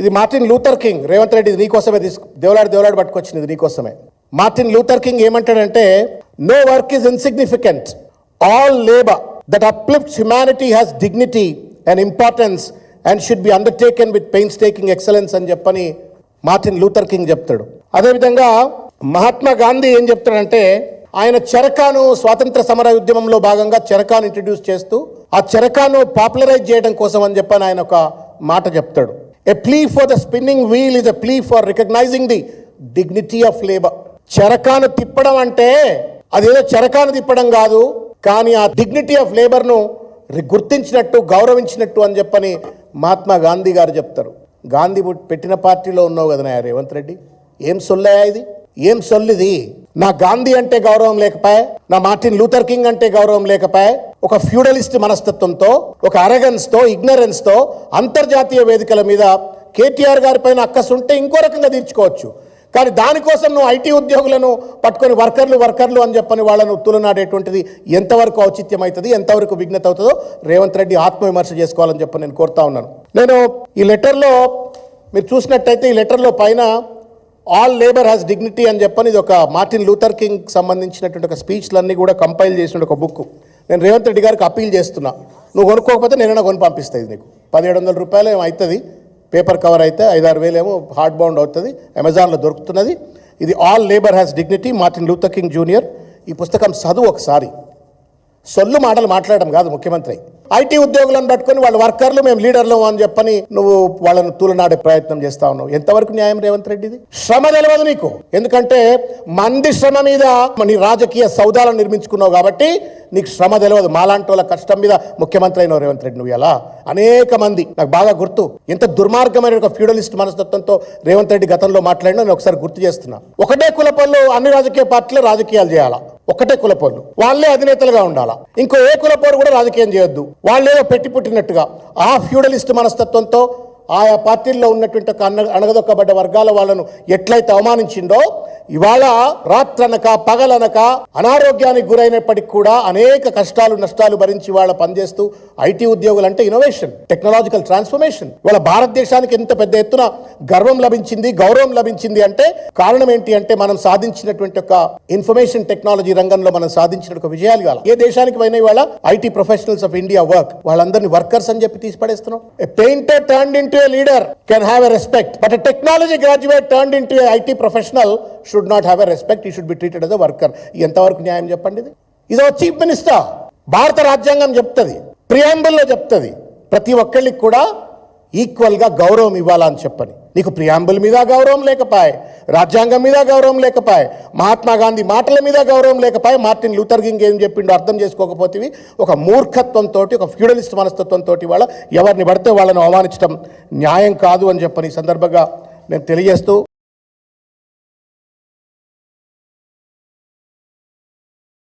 ఇది Martin Luther King. Revanth Reddy ఇది నీకోసమే తీసుకు దేవలాడి దేవలాడి పట్టుకొచ్చింది నీకోసమే. మార్టిన్ లూథర్ కింగ్ ఏమంటాడంటే no work is insignificant all labour that uplifts humanity has dignity and importance and should be undertaken with painstaking excellence అని చెప్పని మార్టిన్ లూథర్ కింగ్ చెప్తాడు. అదేవిధంగా మహాత్మా గాంధీ ఏం చెప్తాడంటే ఆయన చెరకాను స్వాతంత్ర సమర ఉద్యమంలో భాగంగా చెరకాను ఇంట్రడ్యూస్ చేస్తూ ఆ చెరకాను పాపులరైజ్ చేయడం కోసం అని చెప్పని ఆయన ఒక మాట చెప్తాడు. A plea for the spinning wheel is a plea for recognising the dignity of labour చరకాను తిప్పడం అంటే అదేదో చరకాను తిప్పడం కాదు కానీ ఆ డిగ్నిటీ ఆఫ్ లేబర్ను గుర్తించినట్టు గౌరవించినట్టు అని చెప్పని మహాత్మా గాంధీ గారు చెప్తారు. గాంధీ పెట్టిన పార్టీలో ఉన్నావు కదా రేవంత్ రెడ్డి? ఏం సొల్లాయా ఇది? ఏం సొల్లిది? నా గాంధీ అంటే గౌరవం లేకపోయా నా మార్టిన్ లూథర్ కింగ్ అంటే గౌరవం లేకపోయా. ఒక ఫ్యూడలిస్ట్ మనస్తత్వంతో ఒక అరగన్స్తో ఇగ్నరెన్స్తో అంతర్జాతీయ వేదికల మీద కేటీఆర్ గారి పైన అక్కసుంటే ఇంకో రకంగా తీర్చుకోవచ్చు. కానీ దానికోసం నువ్వు ఐటీ ఉద్యోగులను పట్టుకొని వర్కర్లు వర్కర్లు అని చెప్పని వాళ్ళను తులనాడేటువంటిది ఎంతవరకు ఔచిత్యం అవుతుంది ఎంతవరకు విఘ్నత అవుతుందో రేవంత్ రెడ్డి ఆత్మవిమర్శ చేసుకోవాలని చెప్పి నేను కోరుతా ఉన్నాను. నేను ఈ లెటర్లో మీరు చూసినట్టయితే ఈ లెటర్లో పైన ఆల్ లేబర్ హ్యాస్ డిగ్నిటీ అని చెప్పని ఇది ఒక మార్టిన్ లూథర్ కింగ్ సంబంధించినటువంటి ఒక స్పీచ్లన్నీ కూడా కంపైల్ చేసిన ఒక బుక్. నేను రేవంత్ రెడ్డి గారికి అప్పీల్ చేస్తున్నా. నువ్వు కొనుక్కోకపోతే నేనైనా కొని పంపిస్తాయి నీకు. పదిహేడు వందల రూపాయలు ఏమో అవుతుంది పేపర్ కవర్ అయితే ఐదారు వేలు ఏమో హార్డ్ బౌండ్ అవుతుంది. అమెజాన్లో దొరుకుతున్నది. ఇది all labour has dignity Martin Luther King Junior ఈ పుస్తకం చదువు ఒకసారి. సొల్లు మాటలు మాట్లాడడం కాదు ముఖ్యమంత్రి. ఐటీ ఉద్యోగులను పట్టుకొని వాళ్ళ వర్కర్లు మేము లీడర్లు అని చెప్పని నువ్వు వాళ్ళను తూలనాడే ప్రయత్నం చేస్తా ఉన్నావు. ఎంతవరకు న్యాయం రేవంత్ రెడ్డిది శ్రమ తెలియదు నీకు. ఎందుకంటే మంది శ్రమ మీద నీ రాజకీయ సౌదాలను నిర్మించుకున్నావు కాబట్టి నీకు శ్రమ తెలియదు మాలాంటి వాళ్ళ కష్టం మీద ముఖ్యమంత్రి అయినావు రేవంత్ రెడ్డి నువ్వు ఎలా? అనేక మంది. నాకు బాగా గుర్తు. ఎంత దుర్మార్గమైన ఒక ఫ్యూడలిస్ట్ మనస్తత్వంతో రేవంత్ రెడ్డి గతంలో మాట్లాడినా నేను ఒకసారి గుర్తు చేస్తున్నా. ఒకటే కులపల్లో అన్ని రాజకీయ పార్టీలు రాజకీయాలు చేయాలా? ఒకటే కులపోళ్ళు వాళ్ళే అధినేతలుగా ఉండాలా? ఇంకో ఏ కులపోరు కూడా రాజకీయం చేయొద్దు. వాళ్ళేదో పెట్టి పుట్టినట్టుగా. ఆ ఫ్యూడలిస్ట్ మనస్తత్వంతో ఆయా పార్టీల్లో ఉన్నటువంటి ఒక అన్న అణగదొక్కబడ్డ వర్గాల వాళ్ళను ఎట్లయితే అవమానించిందో ఇవాళ రాత్రనక పగలనక అనారోగ్యానికి గురైనప్పటికీ కూడా అనేక కష్టాలు నష్టాలు భరించి వాళ్ళ పనిచేస్తూ ఐటీ ఉద్యోగులు అంటే ఇన్నోవేషన్ టెక్నాలజికల్ ట్రాన్స్ఫర్మేషన్ ఇవాళ భారతదేశానికి ఎంత పెద్ద ఎత్తున గర్వం లభించింది గౌరవం లభించింది అంటే కారణం ఏంటి అంటే మనం సాధించినటువంటి ఒక ఇన్ఫర్మేషన్ టెక్నాలజీ రంగంలో మనం సాధించిన ఒక విజయాలు కాల. ఏ దేశానికి పోయినా ఇవాళ IT professionals of India work వాళ్ళందరినీ వర్కర్స్ అని చెప్పి తీసి పడేస్తున్నాం painter turn into a leader can have a respect but technology graduate turn into a IT professional should not have a respect he should be treated as a worker ఎంతవరకు న్యాయం చెప్పండి ఇది? ఇదో chief minister భారత రాజ్యాంగం చెప్తుంది ప్రియాంబుల్లో చెప్తుంది. ప్రతి ఒక్కళ్ళకి కూడా ఈక్వల్గా గౌరవం ఇవ్వాలని చెప్పని. నీకు ప్రియాంబుల్ మీద గౌరవం లేకపాయే రాజ్యాంగం మీద గౌరవం లేకపాయే మహాత్మా గాంధీ మాటల మీద గౌరవం లేకపాయే. మార్టిన్ లూథర్ కింగ్ ఏం చెప్పిండో అర్థం చేసుకోకపోతే ఒక మూర్ఖత్వంతో ఒక ఫ్యూడలిస్ట్ మనస్తత్వంతో వాళ్ళ ఎవరిని పడితే వాళ్ళని అవమానించడం న్యాయం కాదు అని చెప్పని సందర్భంగా నేను తెలియజేస్తూ